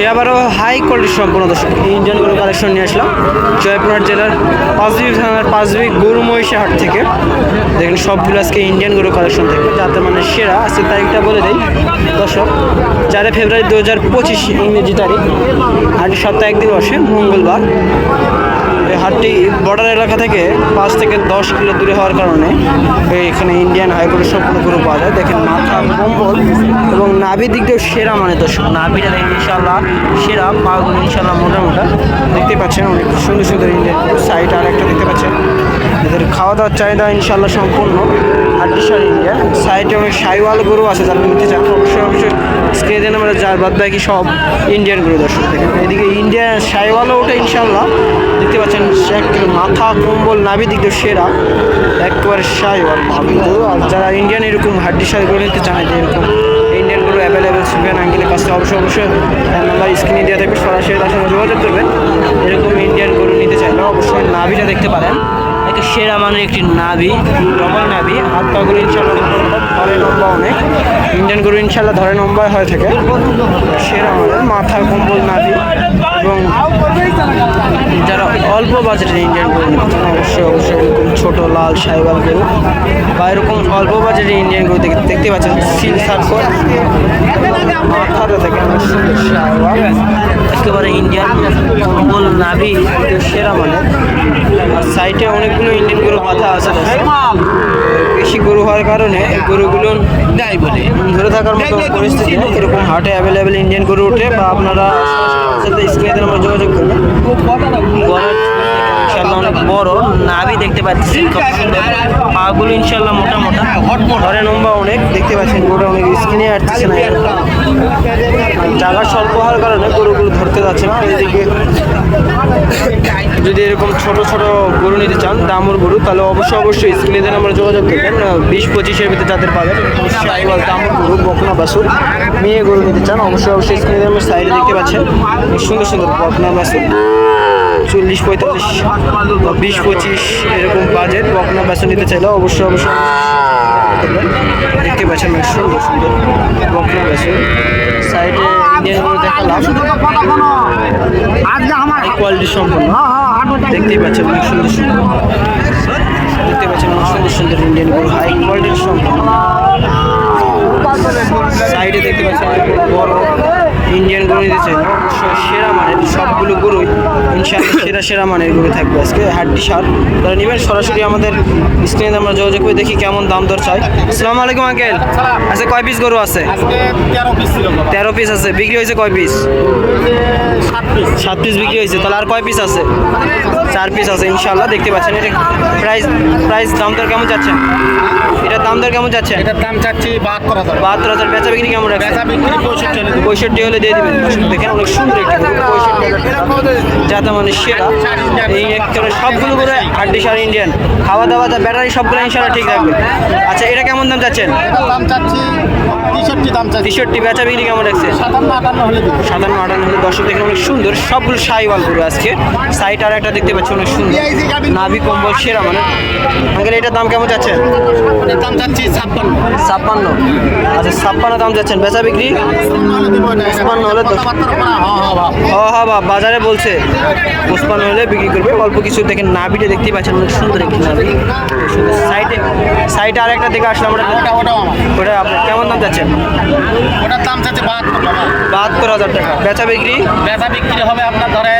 সে আবারও high quality সম্পূর্ণ দর্শক। ইন্ডিয়ান গরু কালেকশন নিয়ে আসলাম। জয়পুরহাট জেলার পাঁচবি থানার পাঁচবি গরু মহিষা হাট থেকে। দেখেন, সবগুলো আজকে ইন্ডিয়ান গরু কালেকশন থেকে। যাতে মানে সেরা, আজকে তারিখটা বলে দেই। দর্শক চারে ফেব্রুয়ারি দু হাজার পঁচিশ ইংরেজি তারিখ হাটটি সপ্তাহে একদিন বসে, মঙ্গলবার। এই হাটটি বর্ডার এলাকা থেকে পাঁচ থেকে দশ কিলো দূরে হওয়ার কারণে এখানে ইন্ডিয়ান হাইকোর্টের সম্পূর্ণ গরু পাওয়া যায়। দেখেন, মাথা কম্বল এবং নাভির দিক দিয়েও সেরা মানে দর্শক। নাভিটা দেখেন ইনশাল্লাহ সেরা পাগুলো ইনশাল্লাহ মোটা মোটা দেখতে পাচ্ছেন অনেক সুন্দর সুন্দর ইন্ডিয়ান সাইড আর একটা দেখতে পাচ্ছেন। এদের খাওয়া দাওয়ার চাহিদা ইনশাল্লাহ সম্পূর্ণ। আটটিশার ইন্ডিয়া সাইডে অনেক সাইওয়াল গরু আছে যারা নিতে চান। অবশ্যই অবশ্যই স্ক্রিনে আমরা যার বাদ বাকি সব ইন্ডিয়ান গরু দর্শক থেকে এদিকে ইন্ডিয়ান সাইওয়ালও ওটা ইনশাল্লাহ দেখতে পাচ্ছেন এক মাথা, কম্বল, নাভি দিক সেরা। একবারে সাইওয়াল গরু আর যারা ইন্ডিয়ান এরকম হাড্ডি সাই গরু নিতে চান এরকম অ্যাভেলেবেল সুফিয়ান আঙ্কেলের কাছে। অবশ্যই অবশ্যই নাম্বার স্ক্রিনে দেওয়া থাকবে সরাসরি তার সঙ্গে যোগাযোগ করবেন। এরকম ইন্ডিয়ান গরু নিতে চাইলে অবশ্যই নাভিটা দেখতে পারেন। একটা সেরা মানের একটি নাভি ডবল নাভি। হাত পাগুলি ইনশাল্লাহ ইন্ডিয়ান গরু ইনশাল্লাহ ধরে নম্বর হয়ে থাকে। সেরা মানের মাথা, কম্বল, নাভি। এবং যারা অল্প বাজেটের ইন্ডিয়ান গরু অবশ্যই অবশ্যই এরকম ছোটো, লাল সাইবাল গরু বা এরকম অল্প বাজেটের ইন্ডিয়ান গরু দেখতে দেখতে পাচ্ছেন, সিল সার্কল মাথাটা থেকে একেবারে ইন্ডিয়ান কম্বল, নাভি, সেরা মানের আর সাইডে অনেকগুলো ইন্ডিয়ান গরু মাথা আছে বেশি গরু হওয়ার কারণে এই গরুগুলো নাই বলে। ধরে থাকার মতো পরিস্থিতি নেই। এরকম হাটে অ্যাভেলেবেল ইন্ডিয়ান গরু ওঠে বা আপনারা সাথে স্ক্রিনে নাম্বার যোগাযোগ করবেন। ইনশাল্লাহ অনেক বড়। নাভি দেখতে পাচ্ছি। খুব সুন্দর। পাগুলো ইনশাল্লাহ মোটা মোটা। ধরে নম্বর অনেক। দেখতে পাচ্ছেন গরু অনেক স্কিনে আসছে না। জায়গা স্বল্প হওয়ার কারণে গরুগুলো ধরতে যাচ্ছে না। এদিকে যদি এরকম ছোট ছোট গরু নিতে চান, দামর গরু, তাহলে অবশ্যই অবশ্যই স্ক্রিনে দেন আমরা যোগাযোগ করবেন বিশ পঁচিশের ভিতরে যাদের পাবেন দামর গরু, বকনা বাসুর মেয়ে গরু নিতে চান, অবশ্যই অবশ্যই স্ক্রিনে আমরা সাইডে দেখতে পাচ্ছেন। সুন্দর সুন্দর বকনা বাসুর চল্লিশ পঁয়তাল্লিশ বিশ পঁচিশ এরকম বাজেট বকনা বাসু নিতে চাইলে অবশ্যই অবশ্যই দেখতে পাচ্ছেন অনেক সুন্দর সুন্দর বকনা বাসু সাইডে ইন্ডিয়ান গরু দেখালাম। কোয়ালিটি সম্পন্ন। দেখতেই পাচ্ছেন অনেক সুন্দর সুন্দর। দেখতে পাচ্ছেন অনেক সুন্দর সুন্দর ইন্ডিয়ান গরু হাই কোয়ালিটির সম্পন্ন সাইডে দেখতে পাচ্ছেন অনেক বড় ইন্ডিয়ান গরু নিতে চাই অবশ্যই সেরা মানের সবগুলো গরুই ইনশাআল্লাহ সেরা সেরা মানের গরু থাকবে আজকে হাড্ডি সার। তারা নেবেন সরাসরি আমাদের স্ক্রিনে আমরা যোগাযোগ করে দেখি কেমন দাম দর চাই। আসসালামু আলাইকুম আঙ্কেল। আচ্ছা কয় পিস গরু আছে? তেরো পিস তেরো পিস আছে বিক্রি হয়েছে কয় পিস সাত পিস বিক্রি হয়েছে। তাহলে আর কয় পিস আছে? চার পিস আছে ইনশাল্লাহ দেখতে পাচ্ছেন। এটা প্রাইস প্রাইস দাম দর কেমন যাচ্ছে এটার দাম দর কেমন যাচ্ছে এটার দাম চাচ্ছি বাহাত্তর হাজার। বাহাত্তর হাজার বেচা বিক্রি কেমন বেচা বিক্রি পঁয়ষট্টি হলে পঁয়ষট্টি হলে দিয়ে দিবেন। দেখেন অনেক সুন্দর একটি পঁয়ষট্টি যাতে মানে সেরা। এই একেবারে সবগুলো করে হাড্ডি সার ইন্ডিয়ান খাওয়া দাওয়া ব্যাটারি সবগুলো ইনশাল্লাহ ঠিক রাখবে আচ্ছা এটা কেমন দাম যাচ্ছেন এটার দাম চাচ্ছি তেষট্টি দাম চাচ্ছি। তেষট্টি বেচা বিক্রি কেমন রাখছে সাতান্ন আটান্ন হলে সাধারণ আটান্ন হলে দর্শক দেখেন অনেক সুন্দর সবগুলো সাইওয়াল গরু আজকে। সাইড আর একটা দেখতে পাচ্ছি অনেক সুন্দর। নাভি কম্বল সেরা মানে। আঙ্কেল এটার দাম কেমন যাচ্ছে? দাম চাচ্ছি ছাপ্পান্ন। ছাপ্পান্ন আচ্ছা ছাপ্পান্ন দাম যাচ্ছেন। বেচা বিক্রি? পঁচপান্ন হলে তো- ভাব। হ্যাঁ বা বাজারে বলছে। পুষ্পান্ন হলে বিক্রি করবে। অল্প কিছু দেখেন নাভিটা দেখতেই পাচ্ছেন অনেক সুন্দর একটি নাভি। সাইডে সাইডে আর একটা দেখে আসলাম ওটা ওটা আপনার কেমন দাম যাচ্ছেন? ওটার দাম চাচ্ছি বাহাত্তর বাহাত্তর হাজার টাকা। বেচা বিক্রি? বেচা বিক্রি হবে আপনার হাজার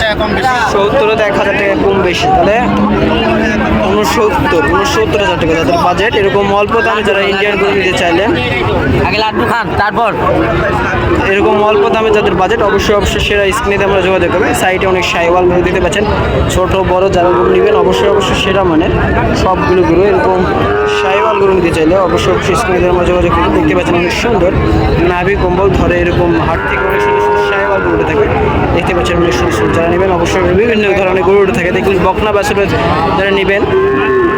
টাকা কম বেশি। সত্তরে তো এক হাজার টাকা কম বেশি তাহলে উনসত্তর উনসত্তর হাজার টাকা যাদের বাজেট এরকম অল্প দামে যারা ইন্ডিয়ান করে নিতে চাইলেন আগে লাড্ডু খান তারপর? এরকম অল্প দামে যাদের বাজেট অবশ্যই অবশ্যই সেরা স্ক্রিনে আমরা যোগাযোগ করবে। সাইটে অনেক সাইওয়াল গরু দিতে পাচ্ছেন। ছোট বড় যারা গরু নেবেন অবশ্যই অবশ্যই সেরা মানে সবগুলো গরু। এরকম সাইওয়াল গরু নিতে চাইলে অবশ্যই অবশ্যই স্ক্রিনে আমরা যোগাযোগ করবে। দেখতে পাচ্ছেন অনেক সুন্দর। নাভি কম্বল ধরে এরকম হাট থেকে অনেক সুন্দর থাকে। দেখতে পাচ্ছেন অনেক সুন্দর যারা নেবেন, অবশ্যই বিভিন্ন ধরনের গরু উঠে থাকে। দেখুন, বকনা বাসুরের যারা নেবেন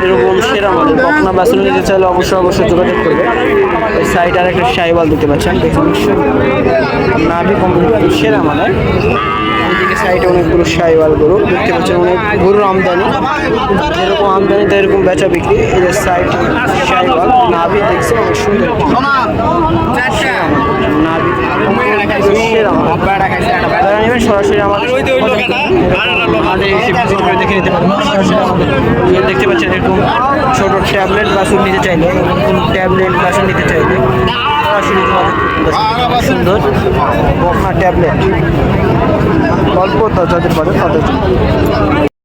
এরকম সেরা মানে বকনা বাসুর নিতে চাইলে অবশ্যই অবশ্যই যোগাযোগ করবে। ওই সাইড আর একটা সাইওয়াল দিতে পারছেন দেখুন। নাভি কম্বল সেরা মানে এদিকে সাইডে অনেকগুলো সাইওয়াল গরু দেখতে পাচ্ছেন অনেক গরুর আমদানি। যেরকম আমদানি এরকম বেচা বিক্রি এদের সাইড সাইওয়াল নাভি দেখছে অনেক সুন্দর নাভি সেরা মাল। সরাসরি আমাদের আমাদের এই দেখে নিতে পারেন সরাসরি আমাদের দেখতে পাচ্ছেন এরকম ছোটো ট্যাবলেট বাসন নিতে চাইলে এরকম ট্যাবলেট বাসন নিতে চাইলে সরাসরি। সুন্দর। বকনা ট্যাবলেট। অল্প যাদের বাজে তাদের